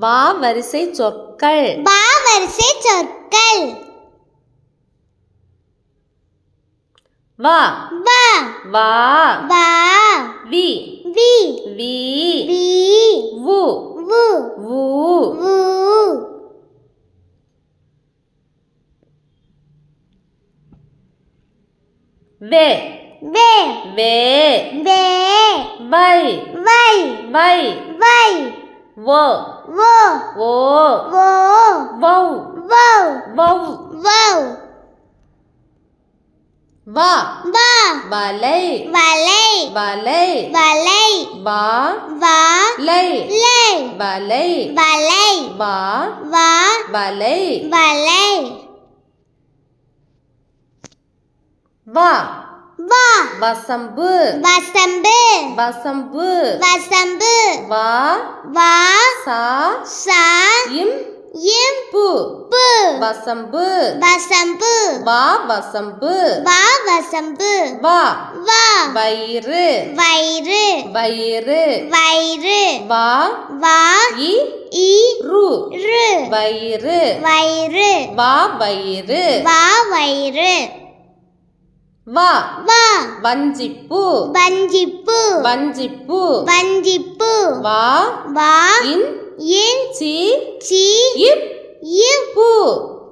வா வரிசை சொற்கள். பா வரிசை சொற்கள். வா. வா. வா. வா. வி. வி. வி. வி. வு. வு. வு. வு. வே. வே. வே. வே. வை. வை. வை. வை. Wo ஓ. wo வௌ. வௌ. வா. வா. வலை. வலை. வலை. வலை. வா. வா. லை. லை. வலை. வலை. வா. வா. வலை. வலை. வா. வா. வசம்பு. வசம்பு. வசம்பு. வசம்பு. வா. வா. சா. சா. இம். இம் பு பு. வசம்பு. வசம்பு. வா. வசம்பு. வா. வசம்பு. வா. வா. வயிறு. வயிறு. வயிறு. வயிறு. வா. வா. இ. இ. ரு. ரு. வயிறு. வயிறு. வா. வயிறு. வா. வயிறு. வா வா வஞ்சிப்பு வஞ்சிப்பு வஞ்சிப்பு வஞ்சிப்பு வா வா இன் இன் சி சி இப் இப் பு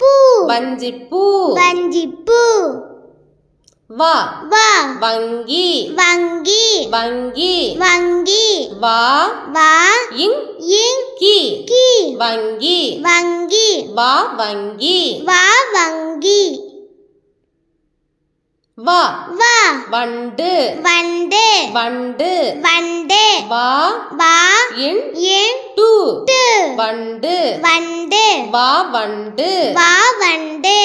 பு வஞ்சிப்பு வஞ்சிப்பு வா வா வங்கி வங்கி வங்கி வங்கி வா வா இங் இங் கி கி வங்கி வங்கி வா வங்கி வா வங்கி வா. வா. வண்டு. வண்டு. வண்டு. வண்டு. வா. வா. இன். இன். டு. டு. வண்டு. வண்டு. வா வண்டு. வா வண்டு.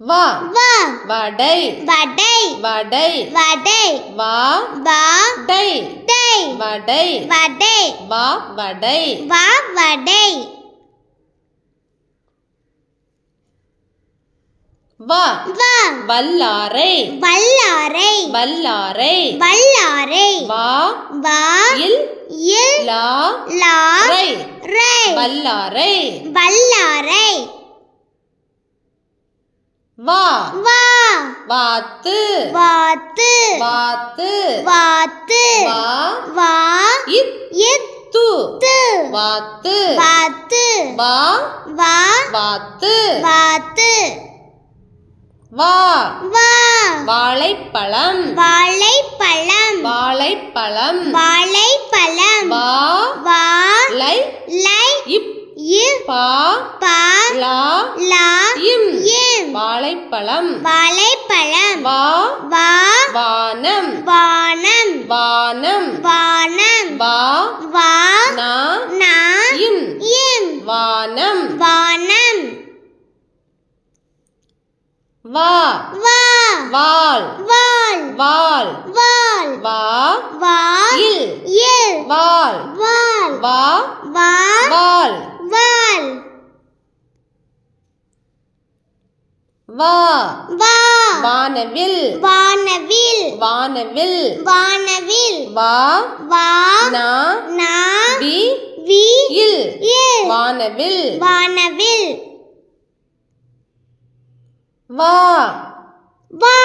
வா. வா. வடை. வடை. வடை. வடை. வா. வா. டை. டை. வடை. வடை. வா வடை. வா வடை. வா. வல்லாரை. வல்லாரை. வல்லாரை. வல்லாரை. வா. வா. இல். இல். லா. லா. ரை. ரை. வல்லாரை. வல்லாரை. வா. வா. வாத்து. வாத்து. வாத்து. வாத்து. வா. வா. இத். இத்து. து வாத்து. வாத்து. வா. வா. வாத்து. வாத்து. வா. வா. வாழைப்பழம். வாழைப்பழம். வாழைப்பழம். வாழைப்பழம். வா. வா. லை. லை. இப். இ. பா. பா. லா. லா. இம். இம். வாழைப்பழம். வாழைப்பழம். வா. வா. வானம். வானம். வானம். வானம். வா. வா நா நா இம் இம் வானம் வானம் வா வா வால் வால் வால் வால் வா. வா இல். இல். வால் வால் வா. வா வால் வால் வா. வா. வானவில். வானவில். வானவில். வானவில். வா. வா. நா. நா. வி. வி. இல். இல். வானவில். வானவில். வா. வா.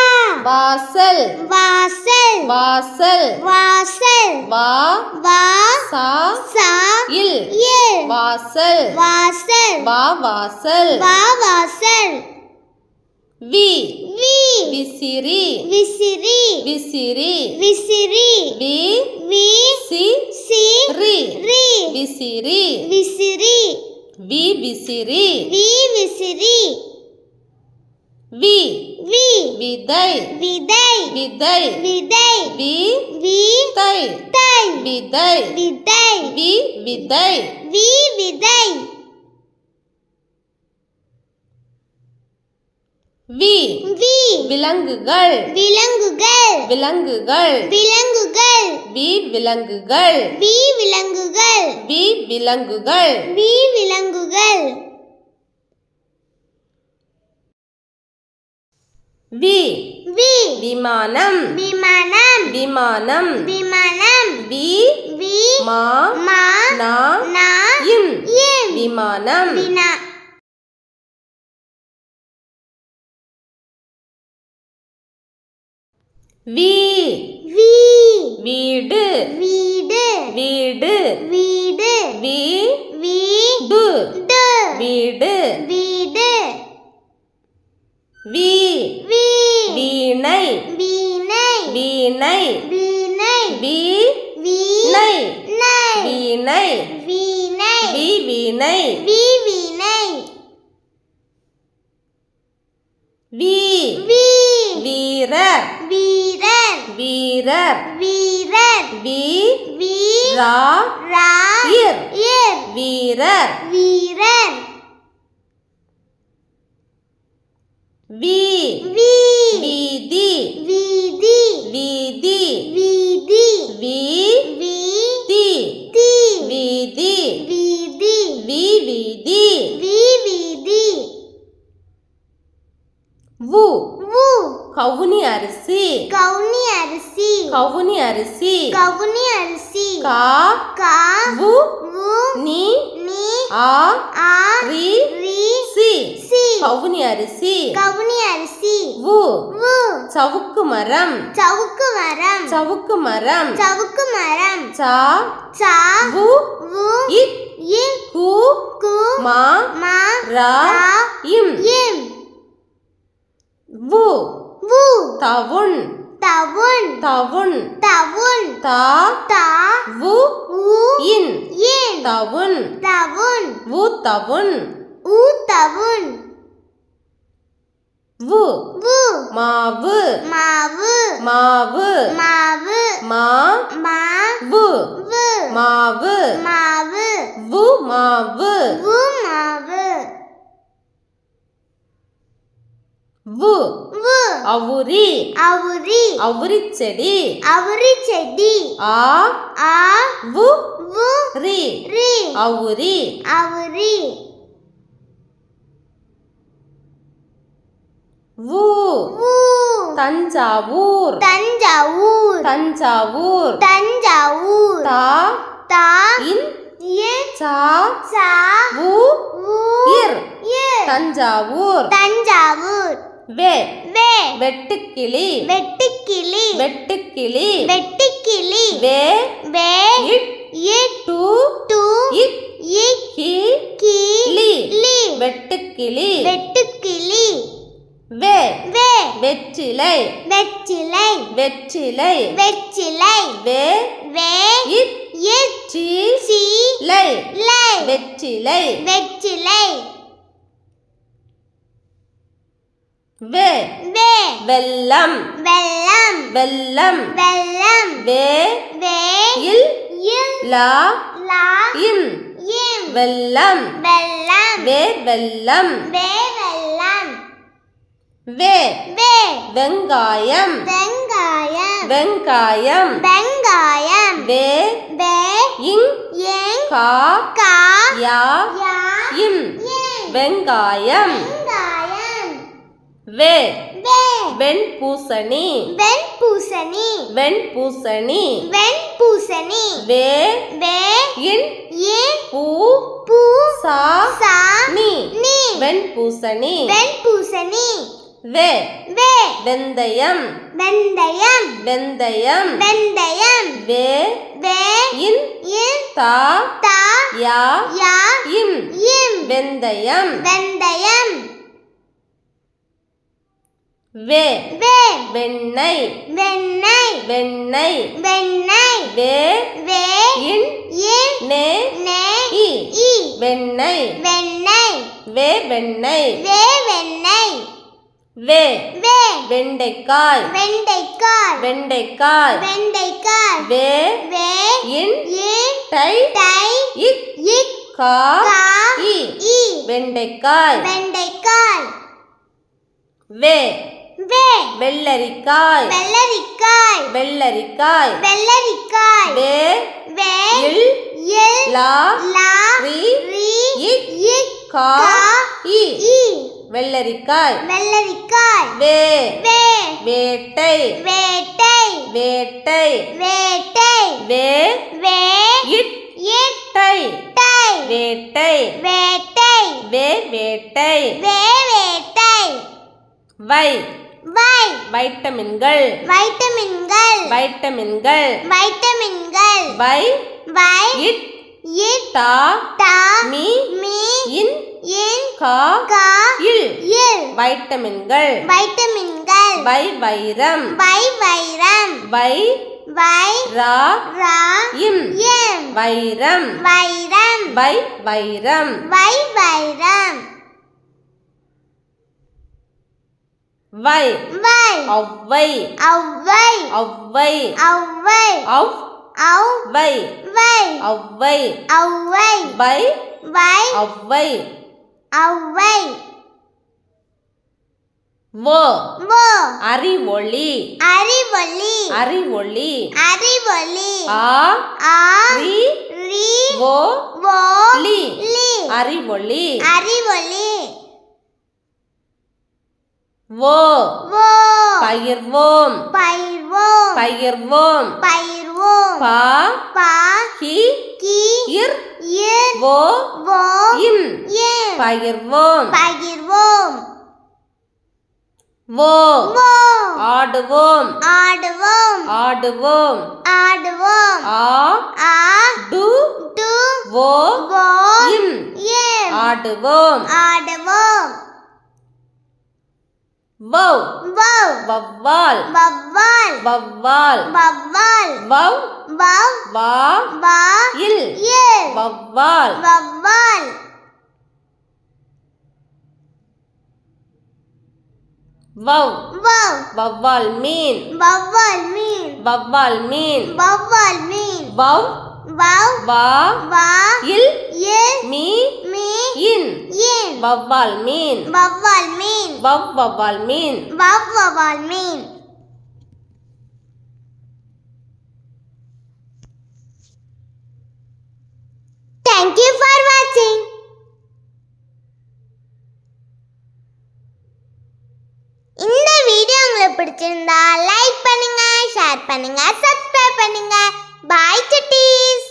வாசல். வாசல். வாசல். வாசல். வா. வா. சா. சா. இல். இல். வாசல். வாசல். வா வாசல். வா வாசல். வி. வி. விசிறி. விசிறி. விசிறி. விசிறி. வி. வி. சி. சி. ரி. ரி. விசிறி. விசிறி. வி விசிறி. வி விசிறி. வி. வி. விதை. விதை. விதை. விதை. வி. வி. தை. தை. விதை. விதை. வி. விதை. வி. விதை. வி. வி. விலங்குகள். விலங்குகள். விலங்குகள். விலங்குகள். வி. விலங்குகள். வி. விலங்குகள். வி. விலங்குகள். வி. விலங்குகள். வி. வி. விமானம். விமானம். விமானம். விமானம். வி. வி. மா. மா. நா. நா. இம் இம் விமானம். வினா. வி. வி. வீடு. வீடு. வீடு. வீடு. வி. வீடு டு வீடு. வீடு. வி வீ வீணை வீணை வீணை வீணை வி வீ நை நை வீணை வீணை வி வீணை வி வீணை வி வீ வீரர் வீரர் வீரர் வீரர் வி வீ ரா ரா இர் இர் வீரர் வீரர் வி வீ வீதி வீதி வீதி வீதி வி வீ தி தி வீதி வீதி வி வீதி வி வீதி வு வு கவுனி அரிசி. கவுனி அரிசி. கவுனி அரிசி. கவுனி அரிசி. கா. கா. வு வு நீ. நீ. ஆ. ஆ. ரி. ரி. சி. சி. கவுனி அரிசி. கவுனி அரிசி. வு வு சவுக்கு மரம். சவுக்கு மரம். சவுக்கு மரம். சவுக்கு மரம். சா. சா. வு வு இக் இ. கு. கு. மா. மா. ரா. இம். இம். வு தவுன். தவுன். தவுன். தவுன். தா தா வு உ இன். இன். தவுன். தவுன். வு தவுன். உ தவுன். வு வு மாவு. மாவு. மாவு. மாவு. மா மா வு. வு. மாவு. மாவு. வு மாவு. வு மாவு. வு. வு. அவுரி. அவுரி. அவுரி செடி அவுரி செடி ஆ. ஆ. வு. வு. ரி. ரி. அவுரி. அவுரி. வு. வு. தஞ்சாவூர். தஞ்சாவூர். தஞ்சாவூர். தஞ்சாவூர். தா. தா. இன். ஏ. சா. சா. வு வு இர். ஏ தஞ்சாவூர். தஞ்சாவூர். வே. வே. வெட்டுக்கிளி. வெட்டுக்கிளி. வெட்டுக்கிளி. வெட்டுக்கிளி. வே. வே. இட். இட். டு. டு. இக். இக் கி. கி லி. லி. வெட்டுக்கிளி. வெட்டுக்கிளி. வே. வே. வெற்றிலை. வெற்றிலை. வெற்றிலை. வெற்றிலை. வே. வே. இட். இட். சி. சி. லை. லை. வெற்றிலை. வெற்றிலை. வே வே வெல்லம் வெள்ளம் வெல்லம் வெள்ளம் வே வே இல் இல் லா லா இம் இம் வெல்லம் வெள்ளம் வே வெல்லம் வே வெள்ளம் வே வே வெங்காயம் வெங்காயம் வெங்காயம் வெங்காயம் வே வே இங் எங் கா கா யா யா இம் எங் வெங்காயம் வெங்காயம் வே. வெண்பூசணி. வெண்பூசணி. வெண்பூசணி. வெண்பூசணி. வே. வே. இன் ஏன் பூ. பூ. சா. சா. நீ. நீ. வெண்பூசணி. வெண்பூசணி. வே. வே. வெந்தயம். வெந்தயம். வெந்தயம். வெந்தயம். வே. வே. இன். இன். தா. தா. யா. யா. இம். இம். வெந்தயம். வெந்தயம். வே. வே. வெண்ணெய். வெண்ணெய். வெண்ணெய். வெண்ணெய். வே. வே. இன். இன் நே. நே. இ. இ. வெண்ணெய். வெண்ணெய். வே. வெண்ணெய். வே. வெண்ணெய். வே. வே. வெண்டைக்காய். வெண்டைக்காய். வெண்டைக்காய். வெண்டைக்காய். வே. வே. இன். இன் டை. டை. இக் இக் கா. இ. இ. வெண்டைக்காய். வெண்டைக்காய். வே. வே வெள்ளரிக்காய். வெள்ளரிக்காய். வெள்ளரிக்காய். வெள்ளரிக்காய். வே வே இல் இல் லா லா ரி ரி இக் இக் கா இ. இ. வெள்ளரிக்காய். வெள்ளரிக்காய். வே வே வேட்டை. வேட்டை. வேட்டை. வேட்டை. வே வே இட் இட்டை. டை வேட்டை. வேட்டை. வே வேட்டை. வே வேட்டை. வை வை வைட்டமின்கள். வைட்டமின்கள். வைட்டமின்கள். வைட்டமின்கள். வை வை இட். இட். தா. டா மீ. மீ. இன். இன். கா. கா. இல். இல். வைட்டமின்கள். வைட்டமின்கள். வை வைரம். வை வைரம். வை வை ரா. ரா. இம். எம். வைரம். வைரம். வை வைரம். வை வைரம். வை. வை. ஒவ்வை ஒவ்வை ஒவ்வை ஒவ்வை ஒவ் ஒவ் வை. வை. ஒவ்வை ஒவ்வை வை. வை. ஒவ்வை ஒவ்வை வோ. வோ. அறிவொளி. அறிவொளி. அறிவொளி. அறிவொளி. ஆ. ஆ. ரி. ரி. வோ. வோ. லி. லி. அறிவொளி. அறிவொளி. வோ. பயிர்வோம். பயிர்வோம். பயிர்வோம். பயிர்வோம். பா. பா. ஹி கி. இர். இர். வோ. வோ. இன் இன் பயிர்வோம். பகிர்வோம் வோ. வோ. ஆடுவோம். ஆடுவோம். ஆடுவோம். ஆடுவோம். ஆ. ஆ. டு. டு. வோ. வோ. இம். இம். ஆடுவோம். ஆடுவோம். வௌ வௌ வவ்வால் வவ்வால் வவ்வால் வவ்வால் வவ் வவ் வா வா இல் இல் வவ்வால் வவ்வால் வவ் வவ் வவ்வால் மீன் வவ்வால் மீன் வவ்வால் மீன் வவ்வால் மீன் வவ் வவ் வா வா இல் இல் மீ மீ இன். இன். வவ்வால் மீன். வவ்வால் மீன். வவ் வவ்வால் மீன். வவ் வவ்வால் மீன். Thank you for watching. இந்த வீடியோ உங்களுக்கு பிடிச்சிருந்தா லைக் பண்ணுங்க ஷேர் பண்ணுங்க சப்ஸ்கிரைப் பண்ணுங்க. Bye, titties.